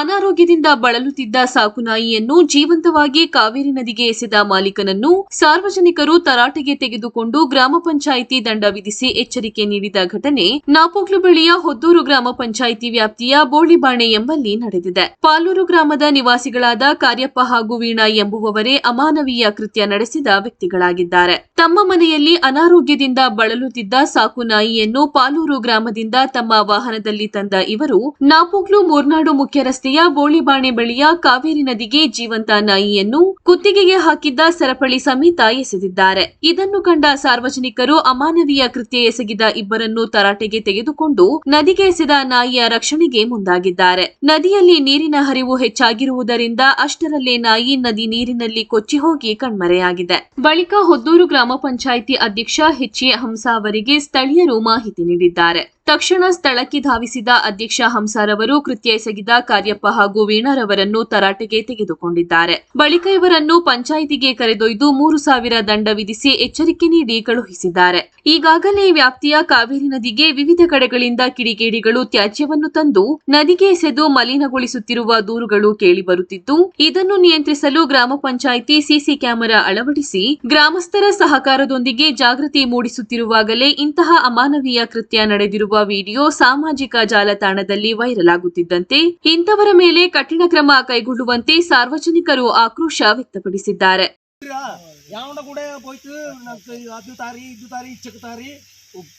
ಅನಾರೋಗ್ಯದಿಂದ ಬಳಲುತ್ತಿದ್ದ ಸಾಕುನಾಯಿಯನ್ನು ಜೀವಂತವಾಗಿ ಕಾವೇರಿ ನದಿಗೆ ಎಸೆದ ಮಾಲೀಕನನ್ನು ಸಾರ್ವಜನಿಕರು ತರಾಟೆಗೆ ತೆಗೆದುಕೊಂಡು ಗ್ರಾಮ ಪಂಚಾಯಿತಿ ದಂಡ ವಿಧಿಸಿ ಎಚ್ಚರಿಕೆ ನೀಡಿದ ಘಟನೆ ನಾಪೋಕ್ಲು ಬಳಿಯ ಹೊದ್ದೂರು ಗ್ರಾಮ ಪಂಚಾಯಿತಿ ವ್ಯಾಪ್ತಿಯ ಬೋಳಿಬಾಣೆ ಎಂಬಲ್ಲಿ ನಡೆದಿದೆ. ಪಾಲೂರು ಗ್ರಾಮದ ನಿವಾಸಿಗಳಾದ ಕಾರ್ಯಪ್ಪ ಹಾಗೂ ವೀಣಾ ಎಂಬುವವರೇ ಅಮಾನವೀಯ ಕೃತ್ಯ ನಡೆಸಿದ ವ್ಯಕ್ತಿಗಳಾಗಿದ್ದಾರೆ. ತಮ್ಮ ಮನೆಯಲ್ಲಿ ಅನಾರೋಗ್ಯದಿಂದ ಬಳಲುತ್ತಿದ್ದ ಸಾಕುನಾಯಿಯನ್ನು ಪಾಲೂರು ಗ್ರಾಮದಿಂದ ತಮ್ಮ ವಾಹನದಲ್ಲಿ ತಂದ ಇವರು ನಾಪೋಕ್ಲು ಮೂರ್ನಾಡು ಮುಖ್ಯ ರಸ್ತೆಯ ಬೋಳಿಬಾಣೆ ಬಳಿಯ ಕಾವೇರಿ ನದಿಗೆ ಜೀವಂತ ನಾಯಿಯನ್ನು ಕುತ್ತಿಗೆಗೆ ಹಾಕಿದ್ದ ಸರಪಳಿ ಸಮೇತ ಎಸೆದಿದ್ದಾರೆ. ಇದನ್ನು ಕಂಡ ಸಾರ್ವಜನಿಕರು ಅಮಾನವೀಯ ಕೃತ್ಯ ಎಸಗಿದ ಇಬ್ಬರನ್ನು ತರಾಟೆಗೆ ತೆಗೆದುಕೊಂಡು ನದಿಗೆ ಎಸೆದ ನಾಯಿಯ ರಕ್ಷಣೆಗೆ ಮುಂದಾಗಿದ್ದಾರೆ. ನದಿಯಲ್ಲಿ ನೀರಿನ ಹರಿವು ಹೆಚ್ಚಾಗಿರುವುದರಿಂದ ಅಷ್ಟರಲ್ಲೇ ನಾಯಿ ನದಿ ನೀರಿನಲ್ಲಿ ಕೊಚ್ಚಿ ಹೋಗಿ ಕಣ್ಮರೆಯಾಗಿದೆ. ಬಳಿಕ ಹೊದ್ದೂರು ಗ್ರಾಮ ಪಂಚಾಯಿತಿ ಅಧ್ಯಕ್ಷ ಹೆಚ್ಚಿ ಎ ಹಂಸ ಅವರಿಗೆ ಸ್ಥಳೀಯರು ಮಾಹಿತಿ ನೀಡಿದ್ದಾರೆ. ತಕ್ಷಣ ಸ್ಥಳಕ್ಕೆ ಧಾವಿಸಿದ ಅಧ್ಯಕ್ಷ ಹಂಸಾರವರು ಕೃತ್ಯ ಎಸಗಿದ ಕಾರ್ಯಪ್ಪ ಹಾಗೂ ವೀಣಾರವರನ್ನು ತರಾಟೆಗೆ ತೆಗೆದುಕೊಂಡಿದ್ದಾರೆ. ಬಳಿಕ ಇವರನ್ನು ಪಂಚಾಯಿತಿಗೆ ಕರೆದೊಯ್ದು ಮೂರು ಸಾವಿರ ದಂಡ ವಿಧಿಸಿ ಎಚ್ಚರಿಕೆ ನೀಡಿ ಕಳುಹಿಸಿದ್ದಾರೆ. ಈಗಾಗಲೇ ವ್ಯಾಪ್ತಿಯ ಕಾವೇರಿ ನದಿಗೆ ವಿವಿಧ ಕಡೆಗಳಿಂದ ಕಿಡಿಗೇಡಿಗಳು ತ್ಯಾಜ್ಯವನ್ನು ತಂದು ನದಿಗೆ ಎಸೆದು ಮಲಿನಗೊಳಿಸುತ್ತಿರುವ ದೂರುಗಳು ಕೇಳಿಬರುತ್ತಿದ್ದು, ಇದನ್ನು ನಿಯಂತ್ರಿಸಲು ಗ್ರಾಮ ಪಂಚಾಯಿತಿ ಸಿಸಿ ಕ್ಯಾಮೆರಾ ಅಳವಡಿಸಿ ಗ್ರಾಮಸ್ಥರ ಸಹಕಾರದೊಂದಿಗೆ ಜಾಗೃತಿ ಮೂಡಿಸುತ್ತಿರುವಾಗಲೇ ಇಂತಹ ಅಮಾನವೀಯ ಕೃತ್ಯ ನಡೆದಿರುವ ವಿಡಿಯೋ ಸಾಮಾಜಿಕ ಜಾಲತಾಣದಲ್ಲಿ ವೈರಲ್ ಆಗುತ್ತಿದ್ದಂತೆ ಇಂಥವರ ಮೇಲೆ ಕಠಿಣ ಕ್ರಮ ಕೈಗೊಳ್ಳುವಂತೆ ಸಾರ್ವಜನಿಕರು ಆಕ್ರೋಶ ವ್ಯಕ್ತಪಡಿಸಿದ್ದಾರೆ.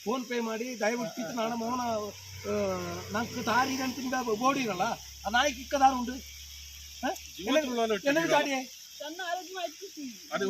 ಫೋನ್ ಪೇ ಮಾಡಿ ದಯವಿಟ್ಟು ನಾನು ಮೌನ ನಂಗೆ ತಾರಿ ಅಂತಿಂದ ಬೋಡಿ ಇರಲ್ಲ ಆ ನಾಯಿಗೆ ಇಕ್ಕದಾರ ಉಂಟು. ಹ? ಜೀವನದುಳ್ಳಾಲು ಏನದು ಗಾಡಿ? ಅದು